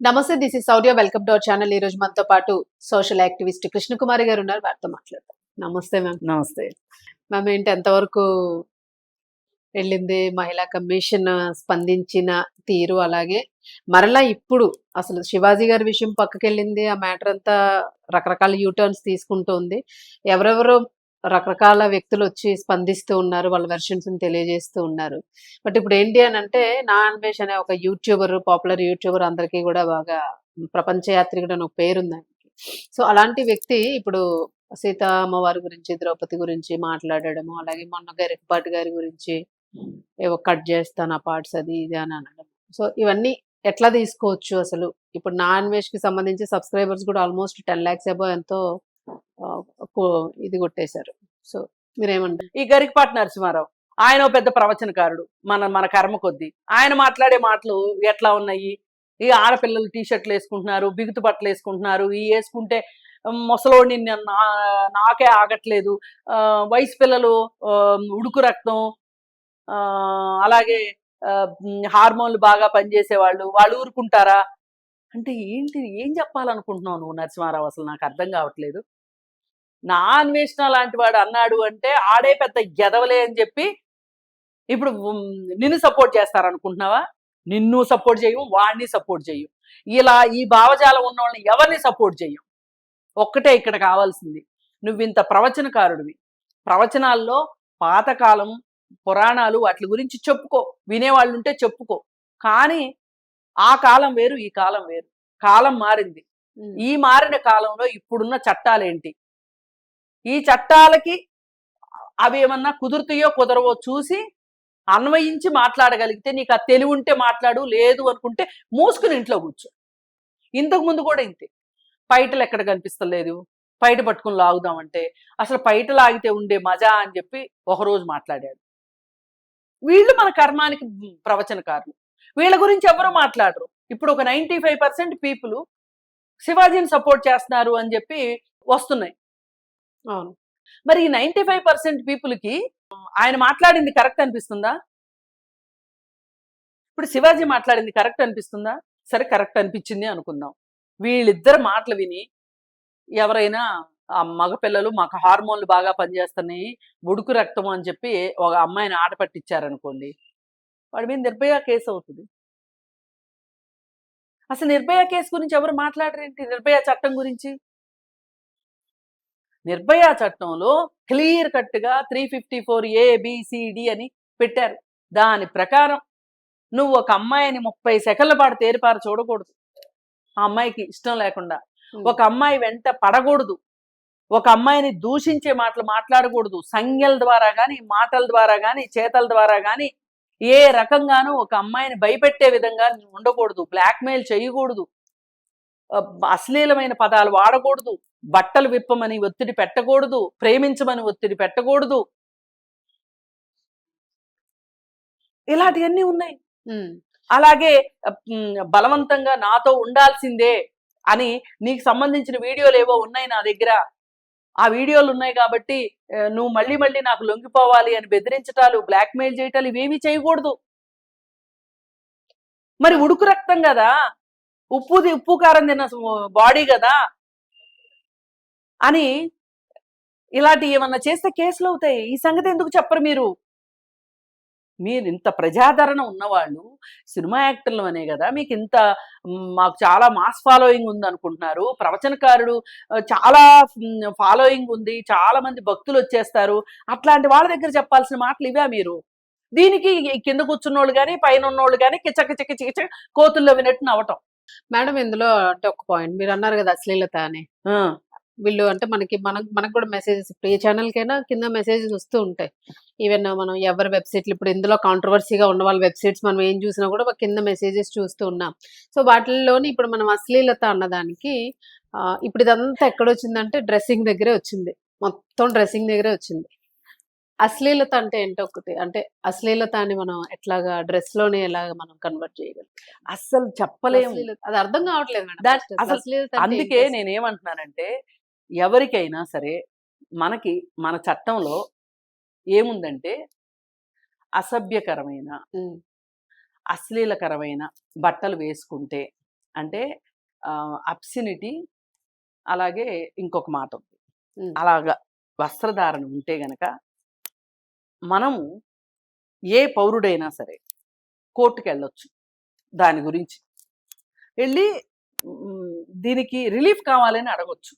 నమస్తే this is Sourya welcome to our channel ఈ రోజు మనతో పాటు సోషల్ యాక్టివిస్ట్ కృష్ణకుమారి గారు ఉన్నారు. వారితో మాట్లాడతాం నమస్తే మ్యామ్ నమస్తే. మ్యామ్ ఏంటి ఎంతవరకు వెళ్ళింది మహిళా కమిషన్ స్పందించిన తీరు? అలాగే మరలా ఇప్పుడు అసలు శివాజీ గారి విషయం పక్కకి వెళ్ళింది ఆ మ్యాటర్ అంతా రకరకాల యూటర్న్స్ తీసుకుంటోంది. ఎవరెవరో రకరకాల వ్యక్తులు వచ్చి స్పందిస్తూ ఉన్నారు వాళ్ళ వెర్షన్స్ తెలియజేస్తూ ఉన్నారు. బట్ ఇప్పుడు ఏంటి అని అంటే నా అన్వేష్ అనే ఒక యూట్యూబర్ పాపులర్ యూట్యూబర్ అందరికీ కూడా బాగా ప్రపంచయాత్రికుడు అని ఒక పేరుంది ఆయనకి. సో అలాంటి వ్యక్తి ఇప్పుడు సీత అమ్మవారి గురించి ద్రౌపది గురించి మాట్లాడడము అలాగే మొన్న గరికపాటి గారి గురించి ఏవో కట్ చేస్తాను ఆ పార్ట్స్ అది ఇది అని అనడం. సో ఇవన్నీ ఎట్లా తీసుకోవచ్చు అసలు? ఇప్పుడు నా అన్వేష్కి సంబంధించి సబ్స్క్రైబర్స్ కూడా ఆల్మోస్ట్ టెన్ ల్యాక్స్ అబో ఎంతో ఇది కొట్టేశారు. సో మీరేమంటారు ఈ గరికపాటి నరసింహారావు ఆయన ఓ పెద్ద ప్రవచనకారుడు మన మన కర్మ కొద్దీ. ఆయన మాట్లాడే మాటలు ఎట్లా ఉన్నాయి? ఈ ఆడపిల్లలు టీ షర్ట్లు వేసుకుంటున్నారు బిగుతు బట్టలు వేసుకుంటున్నారు ఈ వేసుకుంటే ముసలోడిని నా- నాకే ఆగట్లేదు వయసు పిల్లలు ఉడుకు రక్తం ఆ, అలాగే హార్మోన్లు బాగా పనిచేసే వాళ్ళు వాళ్ళు ఊరుకుంటారా? అంటే ఏంటి ఏం చెప్పాలనుకుంటున్నావు నువ్వు నరసింహారావు? అసలు నాకు అర్థం కావట్లేదు. నా అన్వేషణ లాంటి వాడు అన్నాడు అంటే ఆడే పెద్ద గెదవలే అని చెప్పి ఇప్పుడు నిన్ను సపోర్ట్ చేస్తారనుకుంటున్నావా? నిన్ను సపోర్ట్ చేయం వాడిని సపోర్ట్ చేయం. ఇలా ఈ భావజాలం ఉన్న వాళ్ళని ఎవరిని సపోర్ట్ చేయం? ఒక్కటే ఇక్కడ కావాల్సింది. నువ్వు ఇంత ప్రవచనకారుడివి. ప్రవచనాల్లో పాతకాలం పురాణాలు వాటి గురించి చెప్పుకో. వినేవాళ్ళు ఉంటే చెప్పుకో. కానీ ఆ కాలం వేరు ఈ కాలం వేరు. కాలం మారింది. ఈ మారిన కాలంలో ఇప్పుడున్న చట్టాలేంటి? ఈ చట్టాలకి అవి ఏమన్నా కుదురుతాయో కుదరవో చూసి అన్వయించి మాట్లాడగలిగితే నీకు ఆ తెలివి ఉంటే మాట్లాడు లేదు అనుకుంటే మూసుకుని ఇంట్లో కూర్చో. ఇంతకు ముందు కూడా ఇంతే. పైటలు ఎక్కడ కనిపిస్తలేదు? పైట పట్టుకుని లాగుదామంటే అసలు పైట లాగితే ఉండే మజా అని చెప్పి ఒకరోజు మాట్లాడాడు. వీళ్ళు మన కర్మానికి ప్రవచనకారులు. వీళ్ళ గురించి ఎవరు మాట్లాడరు. ఇప్పుడు ఒక నైంటీ ఫైవ్ పర్సెంట్ పీపుల్ శివాజీని సపోర్ట్ చేస్తున్నారు అని చెప్పి వస్తున్నాయి. అవును. మరి ఈ నైంటీ ఫైవ్ పర్సెంట్ పీపుల్కి ఆయన మాట్లాడింది కరెక్ట్ అనిపిస్తుందా? ఇప్పుడు శివాజీ మాట్లాడింది కరెక్ట్ అనిపిస్తుందా? సరే కరెక్ట్ అనిపించింది అనుకుందాం. వీళ్ళిద్దరు మాటలు విని ఎవరైనా ఆ మగపిల్లలు మాకు హార్మోన్లు బాగా పనిచేస్తున్నాయి ఉడుకు రక్తం అని చెప్పి ఒక అమ్మాయిని ఆట పట్టించారనుకోండి వాడి మీద నిర్భయ కేసు అవుతుంది. అసలు నిర్భయ కేసు గురించి ఎవరు మాట్లాడరేంటి? నిర్భయ చట్టం గురించి? నిర్భయ చట్టంలో క్లియర్ కట్గా త్రీ ఫిఫ్టీ ఫోర్ ఏబిసిడి అని పెట్టారు. దాని ప్రకారం నువ్వు ఒక అమ్మాయిని ముప్పై సెకండ్ల పాటు తేరిపార చూడకూడదు. ఆ అమ్మాయికి ఇష్టం లేకుండా. ఒక అమ్మాయి వెంట పడకూడదు. ఒక అమ్మాయిని దూషించే మాటలు మాట్లాడకూడదు. సంజ్ఞల ద్వారా కానీ మాటల ద్వారా కానీ చేతల ద్వారా కానీ ఏ రకంగానూ ఒక అమ్మాయిని భయపెట్టే విధంగా ఉండకూడదు. బ్లాక్మెయిల్ చేయకూడదు. అశ్లీలమైన పదాలు వాడకూడదు. బట్టలు విప్పమని ఒత్తిడి పెట్టకూడదు ప్రేమించమని ఒత్తిడి పెట్టకూడదు. ఇలాంటివన్నీ ఉన్నాయి. అలాగే బలవంతంగా నాతో ఉండాల్సిందే అని నీకు సంబంధించిన వీడియోలు ఏవో ఉన్నాయి నా దగ్గర. ఆ వీడియోలు ఉన్నాయి కాబట్టి నువ్వు మళ్ళీ మళ్ళీ నాకు లొంగిపోవాలి అని బెదిరించటాలు బ్లాక్మెయిల్ చేయటాలు ఇవేమీ చేయకూడదు. మరి ఉడుకు రక్తం కదా? ఉప్పుది ఉప్పు కారం తిన్న బాడీ కదా? అని ఇలాంటి ఏమన్నా చేస్తే కేసులు అవుతాయి. ఈ సంగతి ఎందుకు చెప్పరు మీరు? మీరు ఇంత ప్రజాదరణ ఉన్నవాళ్ళు సినిమా యాక్టర్లు అనే కదా మీకు ఇంత మాకు చాలా మాస్ ఫాలోయింగ్ ఉంది అనుకుంటున్నారు. ప్రవచనకారుడు చాలా ఫాలోయింగ్ ఉంది. చాలా మంది భక్తులు వచ్చేస్తారు. అట్లాంటి వాళ్ళ దగ్గర చెప్పాల్సిన మాటలు ఇవే మీరు? దీనికి కింద కూర్చున్నోళ్ళు కానీ పైన ఉన్నోళ్ళు కానీ కిచ కిచ కిచ కిచ కోతుల్లో వినట్టు నవ్వటం. మేడం ఇందులో అంటే ఒక పాయింట్. మీరు అన్నారు కదా అశ్లీలత అని. వీళ్ళు అంటే మనకి మనకు మనకు కూడా మెసేజెస్ ఇప్పుడు ఏ ఛానల్ కైనా కింద మెసేజెస్ వస్తూ ఉంటాయి. ఈవెన్ మనం ఎవరి వెబ్సైట్లు ఇప్పుడు ఇందులో కాంట్రవర్సీగా ఉన్న వాళ్ళ వెబ్సైట్స్ మనం ఏం చూసినా కూడా కింద మెసేజెస్ చూస్తూ ఉన్నాం. సో వాటిల్లోని ఇప్పుడు మనం అశ్లీలత అన్నదానికి ఇప్పుడు ఇదంతా ఎక్కడ వచ్చిందంటే డ్రెస్సింగ్ దగ్గరే వచ్చింది. మొత్తం డ్రెస్సింగ్ దగ్గరే వచ్చింది. అశ్లీలత అంటే ఏంటో ఒకటి అంటే అశ్లీలత అని మనం ఎట్లాగా డ్రెస్లోనే ఎలాగ మనం కన్వర్ట్ చేయగలం? అస్సలు చెప్పలేము. అది అర్థం కావట్లేదు. అసలు అందుకే అసలు? నేనేమంటున్నానంటే ఎవరికైనా సరే మనకి మన చట్టంలో ఏముందంటే అసభ్యకరమైన అశ్లీలకరమైన బట్టలు వేసుకుంటే అంటే అప్సినిటీ అలాగే ఇంకొక మాట ఉంది. అలాగా వస్త్రధారణ ఉంటే గనక మనము ఏ పౌరుడైనా సరే కోర్టుకు వెళ్ళొచ్చు దాని గురించి. వెళ్ళి దీనికి రిలీఫ్ కావాలని అడగొచ్చు.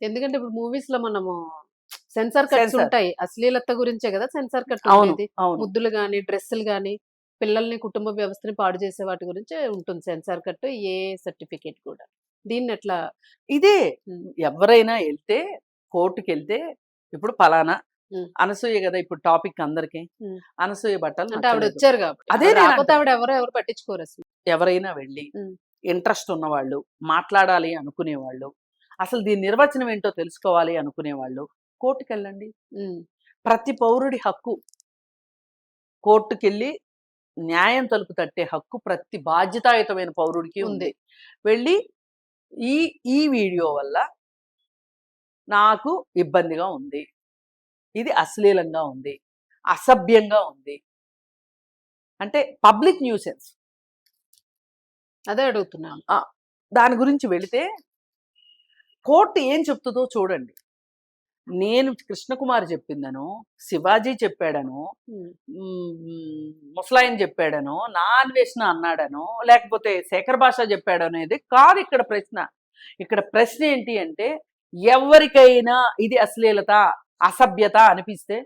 ఎందుకంటే ఇప్పుడు మూవీస్లో మనము సెన్సార్ కట్స్. ఉంటాయి అశ్లీలత గురించే కదా సెన్సార్ కట్ ఉండేది ముద్దులు గాని డ్రెస్సులు గాని పిల్లల్ని కుటుంబ వ్యవస్థని పాడు చేసే వాటి గురించే ఉంటుంది సెన్సార్ కట్ ఏ సర్టిఫికేట్ కూడా దీన్ని ఎట్లా ఇదే ఎవరైనా వెళ్తే కోర్టుకి వెళ్తే ఇప్పుడు పలానా. అనసూయ కదా ఇప్పుడు టాపిక్ అందరికి. అనసూయ బట్టలు అంటే ఆవిడ. వచ్చారు కాబట్టి అదే ఆవిడ ఎవరు ఎవరు పట్టించుకోరు అసలు ఎవరైనా వెళ్ళి. ఇంట్రెస్ట్ ఉన్నవాళ్ళు మాట్లాడాలి అనుకునేవాళ్ళు అసలు దీని నిర్వచనం ఏంటో తెలుసుకోవాలి అనుకునేవాళ్ళు. కోర్టుకు వెళ్ళండి ప్రతి పౌరుడి హక్కు. కోర్టుకెళ్ళి న్యాయం తలుపు తట్టే హక్కు ప్రతి బాధ్యతాయుతమైన పౌరుడికి ఉంది. ఉంది. వెళ్ళి ఈ ఈ వీడియో వల్ల నాకు ఇబ్బందిగా ఉంది. ఇది అశ్లీలంగా ఉంది. అసభ్యంగా ఉంది. అంటే పబ్లిక్ న్యూసెన్స్. అదే అడుగుతున్నాను. దాని గురించి వెళితే కోర్టు ఏం చెప్తుందో చూడండి. నేను కృష్ణకుమార్ చెప్పిందను శివాజీ చెప్పాడను ముసలాయన చెప్పాడను నా అన్వేషణ అన్నాడను లేకపోతే శేఖర్ భాష చెప్పాడు అనేది కాదు ఇక్కడ ప్రశ్న. ఇక్కడ ప్రశ్న ఏంటి అంటే ఎవరికైనా ఇది అశ్లీలత అసభ్యత అనిపిస్తే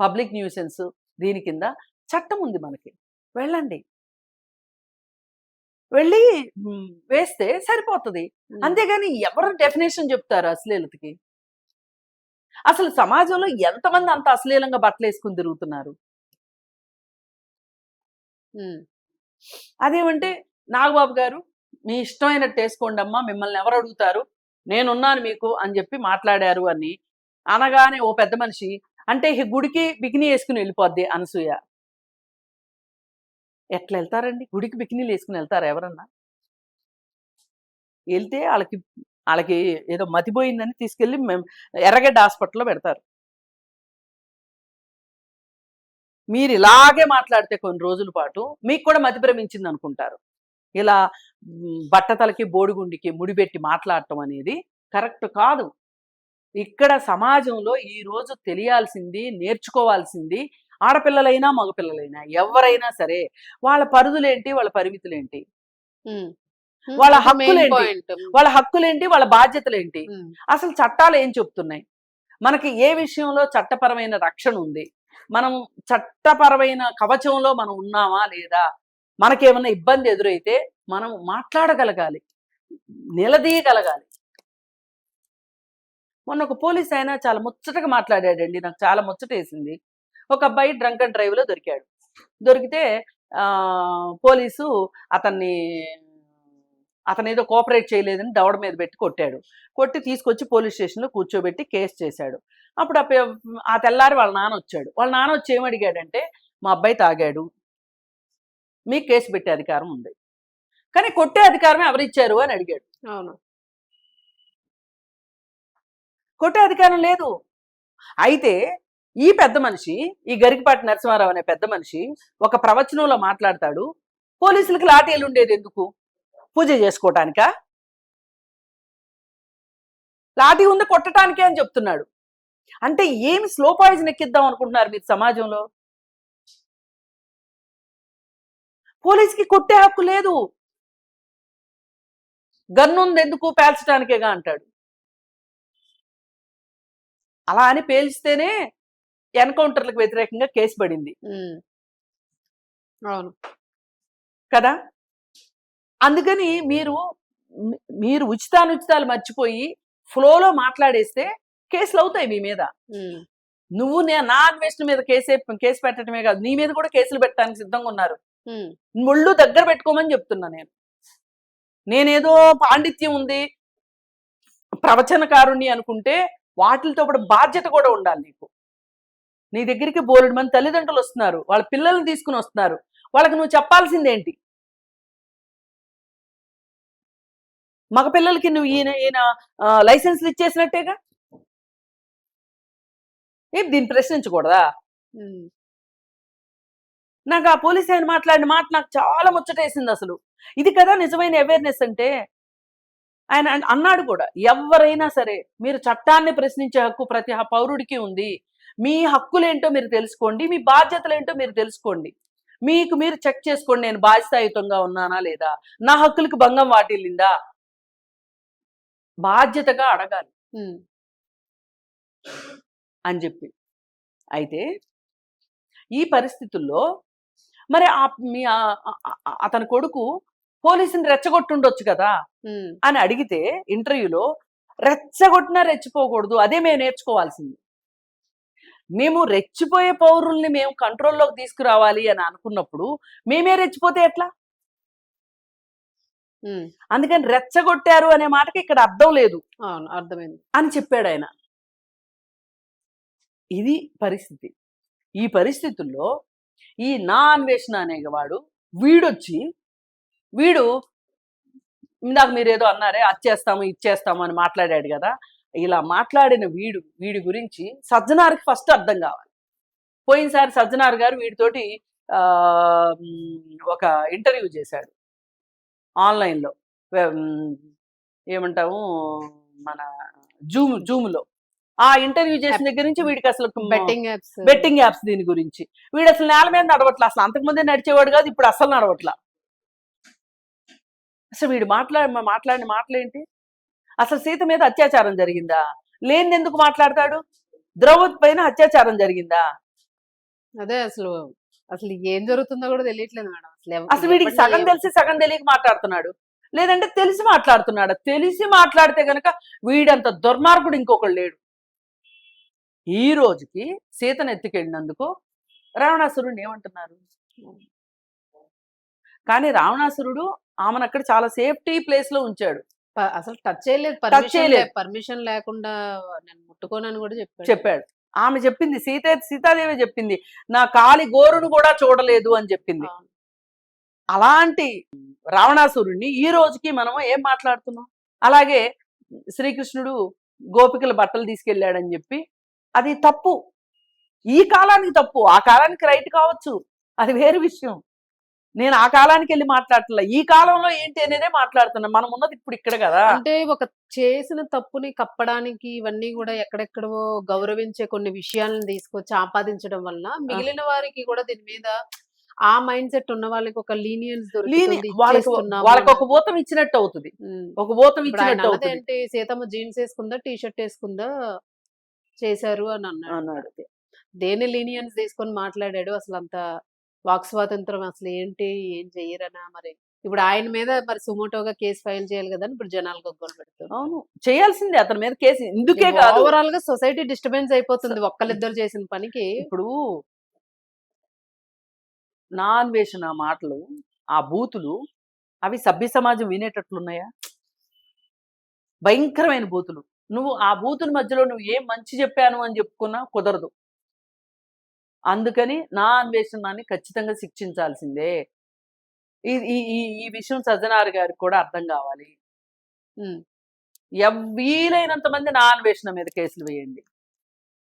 పబ్లిక్ న్యూసెన్స్ దీని కింద చట్టం ఉంది మనకి. వెళ్ళండి. వెళ్ళి వేస్తే సరిపోతుంది. అంతేగాని ఎవరు డెఫినేషన్ చెప్తారు అశ్లీలతకి? అసలు సమాజంలో ఎంతమంది అంత అశ్లీలంగా బట్టలు వేసుకుని తిరుగుతున్నారు? అదేమంటే నాగబాబు గారు మీ ఇష్టమైనట్టు వేసుకోండి అమ్మా మిమ్మల్ని ఎవరు అడుగుతారు? నేనున్నాను మీకు అని చెప్పి మాట్లాడారు అని అనగానే ఓ పెద్ద మనిషి అంటే ఈ గుడికి బికినీ వేసుకుని వెళ్ళిపోద్ది అనసూయ. ఎట్లా వెళ్తారండి గుడికి బికినీలు వేసుకుని వెళ్తారు ఎవరన్నా? వెళ్తే వాళ్ళకి వాళ్ళకి ఏదో మతిపోయిందని తీసుకెళ్ళి మేము ఎర్రగడ్డ హాస్పిటల్లో పెడతారు. మీరు ఇలాగే మాట్లాడితే కొన్ని రోజుల పాటు మీకు కూడా మతి భ్రమించింది అనుకుంటారు. ఇలా బట్టతలకి బోడిగుండికి ముడిపెట్టి మాట్లాడటం అనేది కరెక్ట్ కాదు. ఇక్కడ సమాజంలో ఈ రోజు తెలియాల్సింది నేర్చుకోవాల్సింది ఆడపిల్లలైనా మగపిల్లలైనా ఎవరైనా సరే వాళ్ళ పరిధులేంటి వాళ్ళ పరిమితులేంటి. వాళ్ళ హక్కులేంటి? వాళ్ళ హక్కులేంటి? వాళ్ళ బాధ్యతలేంటి? అసలు చట్టాలు ఏం చెప్తున్నాయి? మనకి ఏ విషయంలో చట్టపరమైన రక్షణ ఉంది? మనం చట్టపరమైన కవచంలో మనం ఉన్నామా లేదా? మనకేమైనా ఇబ్బంది ఎదురైతే మనం మాట్లాడగలగాలి. నిలదీయగలగాలి. మొన్న ఒక పోలీస్ ఆయన చాలా ముచ్చటగా మాట్లాడాడండి. నాకు చాలా ముచ్చటేసింది. ఒక అబ్బాయి డ్రంక్ అండ్ డ్రైవ్లో దొరికాడు. దొరికితే ఆ పోలీసు అతన్ని అతను ఏదో కోఆపరేట్ చేయలేదని దవడ మీద పెట్టి కొట్టాడు. కొట్టి తీసుకొచ్చి పోలీస్ స్టేషన్లో కూర్చోబెట్టి కేసు చేశాడు. అప్పుడు ఆ తెల్లారి వాళ్ళ నాన్న వచ్చాడు. వాళ్ళ నాన్న వచ్చి ఏమడిగాడంటే మా అబ్బాయి తాగాడు. మీకు కేసు పెట్టే అధికారం ఉంది. కానీ కొట్టే అధికారం ఎవరిచ్చారు అని అడిగాడు. అవును. కొట్టే అధికారం లేదు. అయితే ఈ పెద్ద మనిషి ఈ గరికపాటి నరసింహారావు అనే పెద్ద మనిషి ఒక ప్రవచనంలో మాట్లాడతాడు. పోలీసులకు లాఠీలు ఉండేది ఎందుకు? పూజ చేసుకోవటానికా లాఠీ ఉంది కొట్టడానికే అని చెప్తున్నాడు. అంటే ఏమి స్లో పాయిజన్ ఎక్కిద్దాం అనుకుంటున్నారు మీరు సమాజంలో? పోలీస్కి కొట్టే హక్కు లేదు. గన్నుంది ఎందుకు? పేల్చడానికేగా అంటాడు. అలా అని పేల్చితేనే ఎన్కౌంటర్లకు వ్యతిరేకంగా కేసు పడింది. అవును. కదా? అందుకని మీరు మీరు ఉచితానుచితాలు మర్చిపోయి ఫ్లోలో మాట్లాడేస్తే కేసులు అవుతాయి మీ మీద. నువ్వు నే- నా అన్వేషణ మీద కేసే కేసు పెట్టడమే కాదు నీ మీద కూడా కేసులు పెట్టడానికి సిద్ధంగా ఉన్నారు. ముళ్ళు దగ్గర పెట్టుకోమని చెప్తున్నా నేను. నేనేదో పాండిత్యం ఉంది ప్రవచనకారుణ్ణి అనుకుంటే వాటితో పాటు బాధ్యత కూడా ఉండాలి నీకు. నీ దగ్గరికి బోలెడు మంది తల్లిదండ్రులు వస్తున్నారు. వాళ్ళ పిల్లల్ని తీసుకుని వస్తున్నారు. వాళ్ళకి నువ్వు చెప్పాల్సిందేంటి మగ పిల్లలకి నువ్వు ఈయన ఈయన లైసెన్స్లు ఇచ్చేసినట్టేగా? ఏం దీన్ని ప్రశ్నించకూడదా. నాకు ఆ పోలీస్ ఆయన మాట్లాడిన మాట నాకు చాలా ముచ్చటేసింది అసలు. ఇది కదా నిజమైన అవేర్నెస్ అంటే. ఆయన అన్- అన్నాడు కూడా ఎవరైనా సరే మీరు చట్టాన్ని ప్రశ్నించే హక్కు ప్రతి పౌరుడికి ఉంది. మీ హక్కులేంటో మీరు తెలుసుకోండి మీ బాధ్యతలేంటో మీరు తెలుసుకోండి. మీకు మీరు చెక్ చేసుకోండి నేను బాధ్యతాయుతంగా ఉన్నానా లేదా? నా హక్కులకు భంగం వాటిల్లిందా? బాధ్యతగా అడగాలి. అని చెప్పి. అయితే ఈ పరిస్థితుల్లో మరి ఆ మీ అతని కొడుకు పోలీసుని రెచ్చగొట్టుండొచ్చు కదా? అని అడిగితే ఇంటర్వ్యూలో రెచ్చగొట్టినా రెచ్చిపోకూడదు అదే మేము నేర్చుకోవాల్సింది. మేము రెచ్చిపోయే పౌరుల్ని మేము కంట్రోల్లోకి తీసుకురావాలి అని అనుకున్నప్పుడు మేమే రెచ్చిపోతే ఎట్లా? అందుకని రెచ్చగొట్టారు అనే మాటకి ఇక్కడ అర్థం లేదు. అవును అర్థమైంది. అని చెప్పాడు ఆయన. ఇది పరిస్థితి. ఈ పరిస్థితుల్లో ఈ నా అన్వేషణ అనేవాడు వీడొచ్చి వీడు ఇందాక మీరు ఏదో అన్నారే అచ్చేస్తాము ఇచ్చేస్తాము అని మాట్లాడాడు కదా. ఇలా మాట్లాడిన వీడు వీడి గురించి సజ్జనార్కి ఫస్ట్ అర్థం కావాలి. పోయినసారి సజ్జనార్ గారు వీడితోటి ఒక ఇంటర్వ్యూ చేశాడు. ఆన్లైన్లో. ఏమంటాము మన జూమ్ జూమ్లో. ఆ ఇంటర్వ్యూ చేసిన దగ్గర నుంచి వీడికి అసలు బెట్టింగ్ యాప్స్. బెట్టింగ్ యాప్స్ దీని గురించి. వీడు అసలు నేల మీద నడవట్లా. అసలు అంతకుముందే నడిచేవాడు కాదు ఇప్పుడు అసలు నడవట్లా. అసలు వీడు మాట్లాడి మాట్లాడిన మాటలేంటి? అసలు సీత మీద అత్యాచారం జరిగిందా? లేని ఎందుకు మాట్లాడతాడు? ద్రౌపది పైన అత్యాచారం జరిగిందా? అదే అసలు అసలు ఏం జరుగుతుందో కూడా తెలియట్లేదు మేడం. అసలు అసలు వీడికి సగం తెలిసి సగం తెలియక మాట్లాడుతున్నాడు. లేదంటే తెలిసి మాట్లాడుతున్నాడు? తెలిసి మాట్లాడితే గనక వీడంత దుర్మార్గుడు ఇంకొకడు లేడు. ఈ రోజుకి సీతను ఎత్తుకెళ్ళినందుకు రావణాసురుడిని ఏమంటున్నారు? కానీ రావణాసురుడు ఆమెను అక్కడ చాలా సేఫ్టీ ప్లేస్లో ఉంచాడు. అసలు టచ్ చేయలేదు. పర్మిషన్ చేయలేదు. పర్మిషన్ లేకుండా నేను ముట్టుకోనని కూడా చెప్పాడు. చెప్పాడు. ఆమె చెప్పింది సీత సీతాదేవి చెప్పింది నా కాలి గోరును కూడా చూడలేదు అని చెప్పింది. అలాంటి రావణాసురుణ్ణి ఈ రోజుకి మనం ఏం మాట్లాడుతున్నాం? అలాగే శ్రీకృష్ణుడు గోపికల బట్టలు తీసుకెళ్ళాడని చెప్పి అది తప్పు. ఈ కాలానికి తప్పు. ఆ కాలానికి రైట్ కావచ్చు. అది వేరే విషయం. నేను ఆ కాలానికి వెళ్ళి మాట్లాడట్లా. ఈ కాలంలో ఏంటి అనేదే మాట్లాడుతున్నా. మనం ఉన్నది ఇప్పుడు ఇక్కడ కదా. అంటే ఒక చేసిన తప్పుని కప్పడానికి ఇవన్నీ కూడా ఎక్కడెక్కడో గౌరవించే కొన్ని విషయాలను తీసుకొచ్చి ఆపాదించడం వల్ల మిగిలిన వారికి కూడా దీని మీద ఆ మైండ్ సెట్ ఉన్న వాళ్ళకి ఒక లీనియన్స్ వాళ్ళకి. ఒక భూతం ఇచ్చినట్టు అవుతుంది. ఒక ఆయన ఇచ్చినట్టు ఏంటి? సీతమ్మ జీన్స్ వేసుకుందా టీ షర్ట్ వేసుకుందా చేశారు అని అన్నాడు. అన్నాడు. దేని లీనియన్స్ తీసుకొని మాట్లాడాడు? అసలు అంత వాక్ స్వాతంత్రం అసలు ఏంటి? ఏం చెయ్యరనా మరి? ఇప్పుడు ఆయన మీద మరి సుమోటోగా కేసు ఫైల్ చేయాలి కదా అని ఇప్పుడు జనాలు గొగ్గలు పెడుతున్నారు. అవును. చేయాల్సిందే అతని మీద కేసు. ఇందుకే కాదు. ఓవరాల్గా సొసైటీ డిస్టర్బెన్స్ అయిపోతుంది ఒక్కళ్ళిద్దరు చేసిన పనికి. ఇప్పుడు నా అన్వేషణ మాటలు ఆ బూతులు అవి సభ్య సమాజం వినేటట్లున్నాయా? భయంకరమైన బూతులు. నువ్వు ఆ బూతుల మధ్యలో నువ్వు ఏం మంచి చెప్పాను అని చెప్పుకున్నా కుదరదు. అందుకని నా అన్వేషణాన్ని ఖచ్చితంగా శిక్షించాల్సిందే. ఈ ఈ ఈ- ఈ విషయం సజ్జనార్ గారికి కూడా అర్థం కావాలి. ఉమ్, ఎవ్- వీలైనంత మంది నా అన్వేషణ మీద కేసులు వేయండి.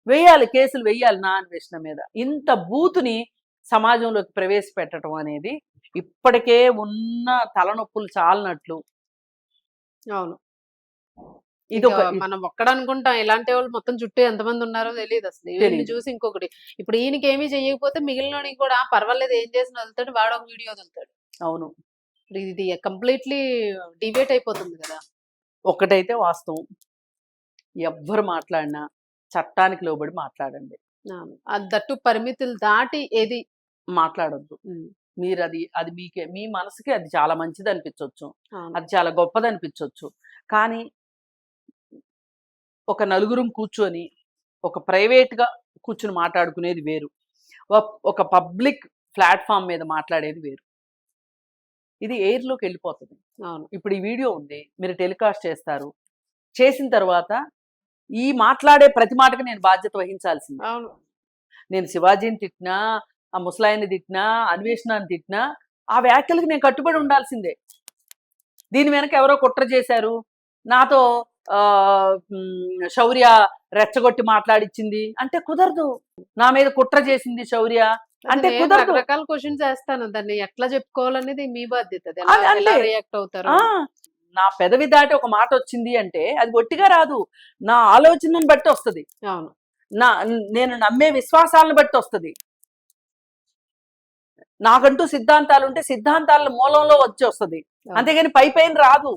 వేయాలి కేసులు వేయాలి నా అన్వేషణ మీద. ఇంత బూతుని సమాజంలోకి ప్రవేశపెట్టడం అనేది ఇప్పటికే ఉన్న తలనొప్పులు చాలినట్లు. అవును. ఇది మనం ఒక్కడ అనుకుంటాం ఇలాంటి వాళ్ళు మొత్తం చుట్టూ ఎంతమంది ఉన్నారో తెలియదు అసలు. వీళ్ళని. చూసి ఇంకొకటి ఇప్పుడు ఈయనకి ఏమీ చెయ్యకపోతే మిగిలిన కూడా "ఆ, పర్వాలేదు ఏం చేసిన వదులుతాడు వాడు ఒక వీడియో వదులుతాడు. అవును. ఇది కంప్లీట్లీ డిబేట్ అయిపోతుంది కదా. ఒకటైతే వాస్తవం. ఎవ్వరు మాట్లాడినా చట్టానికి లోబడి మాట్లాడండి. దట్టు పరిమితులు దాటి ఏది? మాట్లాడొద్దు. మీరు అది అది మీకే మీ మనసుకి అది చాలా మంచిది అనిపించవచ్చు. అది చాలా గొప్పది అనిపించవచ్చు కానీ ఒక నలుగురం కూర్చొని ఒక ప్రైవేట్గా కూర్చుని మాట్లాడుకునేది వేరు. ఒక- పబ్లిక్ ప్లాట్ఫామ్ మీద మాట్లాడేది వేరు. ఇది ఎయిర్లోకి వెళ్ళిపోతుంది. అవును. ఇప్పుడు ఈ వీడియో ఉంది. మీరు టెలికాస్ట్ చేస్తారు. చేసిన తర్వాత ఈ మాట్లాడే ప్రతి మాటకి నేను బాధ్యత వహించాల్సింది. అవును. నేను శివాజీని తిట్టినా ఆ ముసలాయిని తిట్టినా అన్వేషణని తిట్టినా ఆ వ్యాఖ్యలకు నేను కట్టుబడి ఉండాల్సిందే. దీని వెనక ఎవరో కుట్ర చేశారు. నాతో శౌర్య రెచ్చగొట్టి మాట్లాడిచ్చింది. అంటే కుదరదు. నా మీద కుట్ర చేసింది శౌర్య. అంటే కుదరదు. రకరకాల క్వశ్చన్స్ వేస్తాను దాన్ని ఎట్లా చెప్పుకోవాలనేది మీ బాధ్యత. రియాక్ట్ అవుతారు. నా పెదవి దాటి ఒక మాట వచ్చింది అంటే అది ఒట్టిగా రాదు. నా ఆలోచనను బట్టి వస్తది. అవును. నా నేను నమ్మే విశ్వాసాలను బట్టి వస్తది. నాకంటూ సిద్ధాంతాలు ఉంటే సిద్ధాంతాల మూలంలో వచ్చి వస్తది. అంతేగాని పై పైన రాదు.